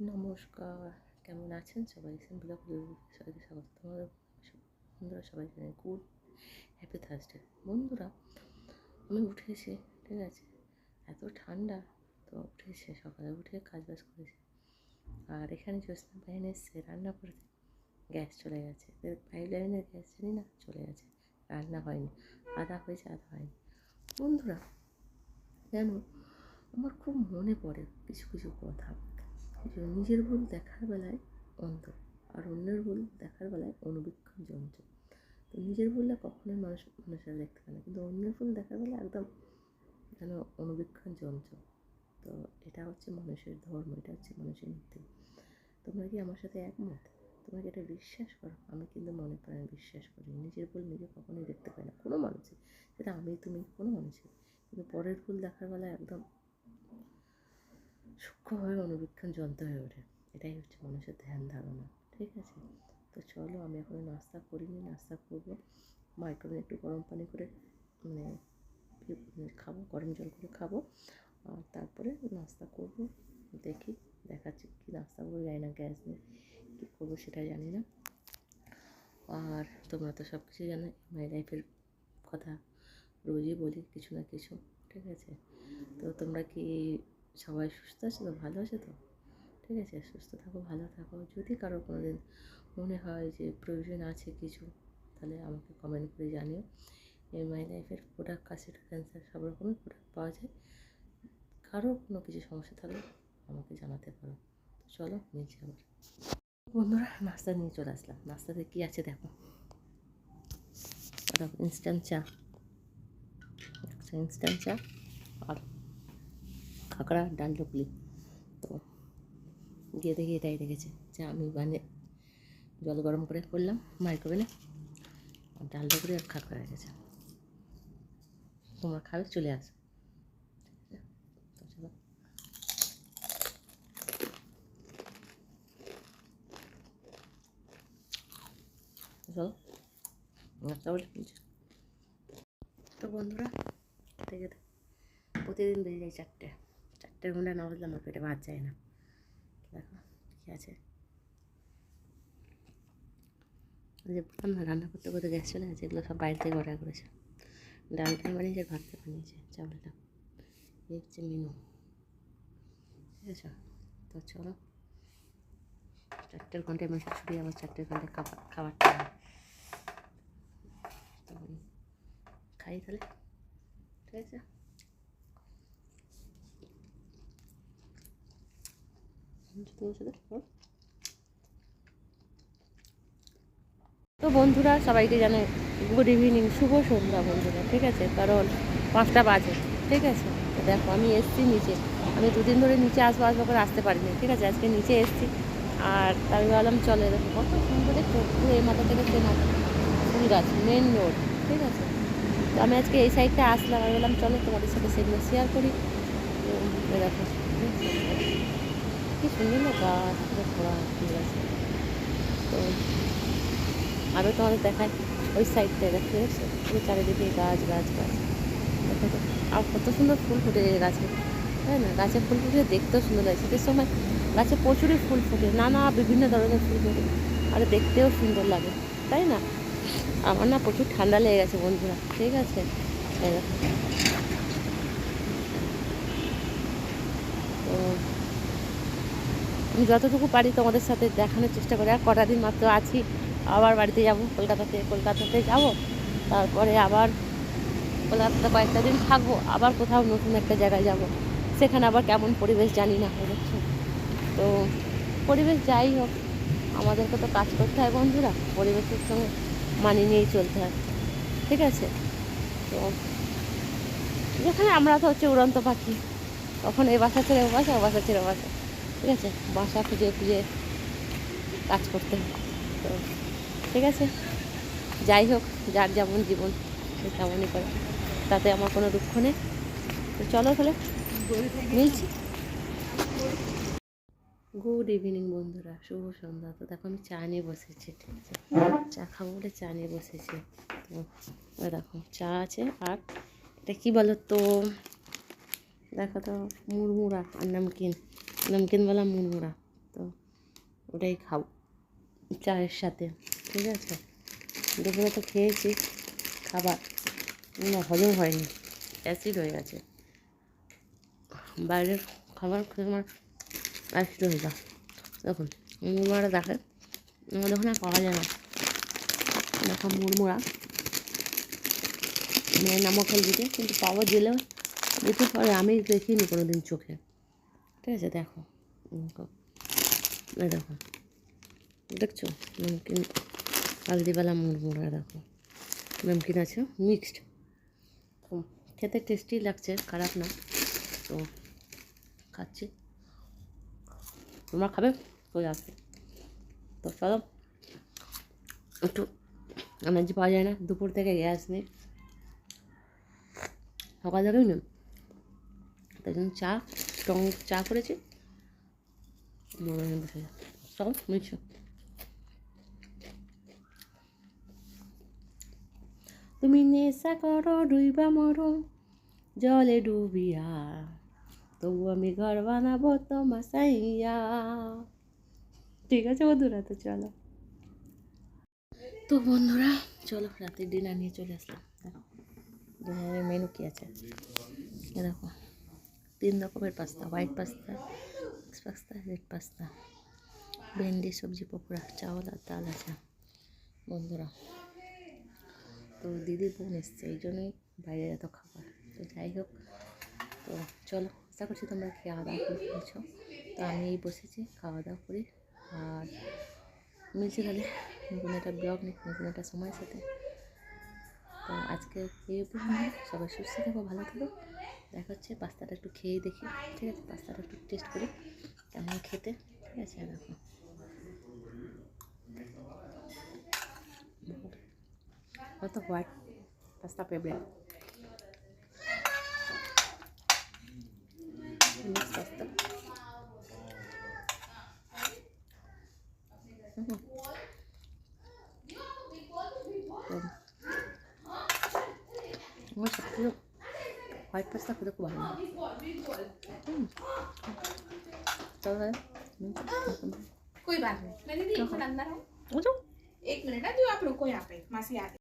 নমস্কার, কেমন আছেন সবাই? সিম্পল সবাইকে স্বাগত। তোমাদের বন্ধুরা সবাই জানে গুড, হ্যাপি থার্সডে। বন্ধুরা, আমি উঠেছি ঠিক আছে, এত ঠান্ডা, তো উঠেছে সকালে উঠে কাজ বাজ করেছে। আর এখানে জ্যোৎস্না বাহিনী এসছে, রান্না করেছে। গ্যাস চলে গেছে। পাইপ লাইনের গ্যাস জানি না, চলে গেছে। রান্না হয়নি, আধা হয়েছে, আধা হয়নি। বন্ধুরা, জানো, আমার খুব মনে পড়ে কিছু কিছু কথা। নিজের ভুল দেখার বেলায় অন্ধ আর অন্যের ভুল দেখার বেলায় অনুবীক্ষণ যন্ত্র তো নিজের ভুলটা কখনোই মানুষ, মানুষেরা দেখতে পায় না। কিন্তু অন্যের ভুল দেখার বেলায় একদম যেন অনুবীক্ষণ যন্ত্র তো এটা হচ্ছে মানুষের ধর্ম, এটা হচ্ছে মানুষের নীতি। তোমরা কি আমার সাথে একমত? তোমরা কি এটা বিশ্বাস করো? আমি কিন্তু মনে প্রাণে বিশ্বাস করি। নিজের ভুল নিজে কখনোই দেখতে পাই না। কোনো মানুষের, সেটা আমি, তুমি, কোনো মানুষের। কিন্তু পরের ভুল দেখার বেলায় একদম সূক্ষ্মভাবে অনুবীক্ষণ যন্ত্র হয়ে ওঠে। এটাই হচ্ছে মানুষের ধ্যান ধারণা, ঠিক আছে? তো চলো আমি এখন নাস্তা করিনি নাস্তা করব। মাইক্রোওভেনে একটু গরম পানি করে মানে খাব, গরম জল করে খাব। আর তারপরে নাস্তা করব, দেখি, দেখাচ্ছি কী নাস্তা করব, জানি না গ্যাস নেই কী করব সেটা জানি না। আর তোমরা তো সব কিছু জানো, মাই লাইফের কথা রোজই বলি কিছু না কিছু, ঠিক আছে? তো তোমরা কি সবাই সুস্থ আছে তো? ভালো আছে তো? ঠিক আছে, সুস্থ থাকো, ভালো থাকো। যদি কারও কোনো দিন মনে হয় যে প্রয়োজন আছে কিছু, তাহলে আমাকে কমেন্ট করে জানিও। এই মাই লাইফের প্রোডাক্ট কাশিটা ক্যান্সার সব রকমের প্রোডাক্ট পাওয়া যায়। কারও কোনো কিছু সমস্যা থাকলে আমাকে জানাতে পারো। চলো নিচে আবার। বন্ধুরা, নাস্তা নিয়ে চলে আসলাম। নাস্তাতে কী আছে দেখো? ইনস্ট্যান্ট চা। ইনস্ট্যান্ট চা, আর খাকড়া ডাল ঢুকলি। তো গিয়ে দেখি এটাই রেখেছে। যা আমি বানিয়ে জল গরম করে করলাম মাইক্রোওভেনে ডাল ঢুকলি আর খাকড়া রেখেছে। তোমরা খাবে, চলে আসো। তো বন্ধুরা দেখে প্রতিদিন বেরিয়ে যায় চারটে। চারটের ঘণ্টা না বললে আমার পেটে ভাত যায় না। দেখো কী আছে। যে বললাম না, রান্না করতে করতে গ্যাস চলে গেছে, এগুলো সব বাইরে থেকে অর্ডার করেছে। ডালটা বানিয়েছে ভাতটা বানিয়েছে, চাউলটা। এই হচ্ছে মেনু ঠিক আছে? তো চলো। চারটের ঘন্টায় আমার ছুটি আবার চারটের ঘন্টায় খাবার খাবারটা খাই তাহলে। ঠিক আছে? তো বন্ধুরা, সবাইকে জানে গুড ইভিনিং শুভ সন্ধ্যা বন্ধুরা, ঠিক আছে? কারণ পাঁচটা বাজে, ঠিক আছে? দেখো, আমি এসছি নিচে। আমি দুদিন ধরে নিচে আসব আসব করে আসতে পারিনি, ঠিক আছে? আজকে নিচে এসছি। আর আমি ভাবলাম, চলে দেখো কত সুন্দর পুরো এই মাথা থেকে সে ফুল গাছ মেন রোড ঠিক আছে? তো আমি আজকে এই সাইডটা আসলাম, আমি বললাম, চলো তোমাদের সাথে সেগুলো শেয়ার করি। দেখো। কি সুন্দর না গাছ পুরো খোলা ফুল আছে তো আরও তোমাদের দেখায় ওই সাইডটা দেখো ঠিক আছে পুরো চারিদিকে গাছ গাছ গাছ আর কত সুন্দর ফুল ফুটে গাছে তাই না গাছে ফুল ফুটে দেখতেও সুন্দর লাগে শীতের সময় গাছে প্রচুরই ফুল ফোটে নানা বিভিন্ন ধরনের ফুল ফোটে আর দেখতেও সুন্দর লাগে তাই না আমার না প্রচুর ঠান্ডা লেগে গেছে বন্ধুরা ঠিক আছে এই দেখো তো আমি যতটুকু পারি তোমাদের সাথে দেখানোর চেষ্টা করি। আর কটা দিন মাত্র আছি, আবার বাড়িতে যাব, কলকাতাতে কলকাতাতে যাব। তারপরে আবার কলকাতাতে কয়েকটা দিন থাকব, আবার কোথাও নতুন একটা জায়গায় যাব। সেখানে আবার কেমন পরিবেশ জানি না হয়ে যাচ্ছে তো পরিবেশ যাই হোক, আমাদেরকে তো কাজ করতে হয় বন্ধুরা, পরিবেশের সঙ্গে মানিয়ে নিয়েই চলতে হয়, ঠিক আছে? তো যেখানে আমরা তো হচ্ছে উড়ন্ত পাখি তখন এই বাসা ছেড়ে ও বাসা ও বাসা ছেড়ে বাসা। ঠিক আছে, বাসা খুঁজে খুঁজে কাজ করতে হয় তো ঠিক আছে, যাই হোক, যার যেমন জীবন, সে তেমনই করে। তাতে আমার কোনো দুঃখ নেই। তো চলো তাহলে মিলছি গুড ইভিনিং বন্ধুরা, শুভ সন্ধ্যা। তো দেখো আমি চা নিয়ে বসেছি, ঠিক আছে? চা খাব বলে চা নিয়ে বসেছি। তো দেখো, চা আছে আর এটা কী বলো তো দেখো তো, মুড়মুড়া, আর নামকিন। নমকিন বলা মুড়মুড়া। তো ওটাই খাব চায়ের সাথে, ঠিক আছে? দুপুরে তো খেয়েছি, খাবার। না, হজম হয়নি অ্যাসিড হয়ে গেছে। বাইরের খাবার খেয়ে আমার অ্যাসিড হয়ে যায় দেখুন, মুড়মুড়াটা দেখে আমাদের ওখানে আর পাওয়া যায় না। দেখো মুড়মুড়া। মানে নামকল দিকে কিন্তু পাওয়া গেলেও যেতে পারে, আমি দেখিনি কোনো দিন চোখে। ঠিক আছে, দেখো। দেখো। দেখো। দেখছ? নমকিন হালদিওয়ালা মুড়মুড়া, দেখো। নমকিন আছে মিক্সড খেতে টেস্টি লাগছে, খারাপ না। তো খাচ্ছি। তোমরা খাবে? চলে আসবে? তো চলো। একটু এনার্জি পাওয়া যায় না, দুপুর থেকে গ্যাস নেই। সকাল থেকেই নেই তাই জন্য চা স্ট্রং চা করেছি। যাও। চলো তুমি নেশা করো, ডুইবা মরো, জলে ডুবিয়া। তবু আমি ঘর বানাবো তোমার সাইয়া। ঠিক আছে বন্ধুরা তো চলো। তো বন্ধুরা, চলো রাতের ডিনার নিয়ে চলে আসলাম। ডিনারের মেনু কী আছে? এ দেখো। তিন রকমের pasta white pasta mix pasta red pasta, ভেন্ডি, সবজি, পকোড়া চাওয়াল আর ডাল আছে। বন্ধুরা, তো দিদি বোন এসছে, এই জন্যই বাইরে এত খাবার। তো যাই হোক, তো চলো, আশা করছি তোমরা খাওয়া দাওয়া করে ফেলছো। তো আমি এই বসেছি, খাওয়া দাওয়া করি। আর মিলছে তাহলে নতুন একটা ব্লগ নেই নতুন একটা সময়ের সাথে। তো আজকে এই অবধি সবাই সুস্থ থাকো, ভালো থাকো। দেখা হচ্ছে পাস্তাটা একটু খেয়ে দেখি। ঠিক আছে? পাস্তাটা একটু টেস্ট করি। কেমন খেতে? ঠিক আছে? দেখো আমার তো হোয়াইট পাস্তা ফেভারিট পাস্তা 정말 좋고요 와이파이 싹 그대로 नहीं 저는 Cuidado, me dedico a andar. ¿Ocho? Y me la dio a Procoyape, más allá.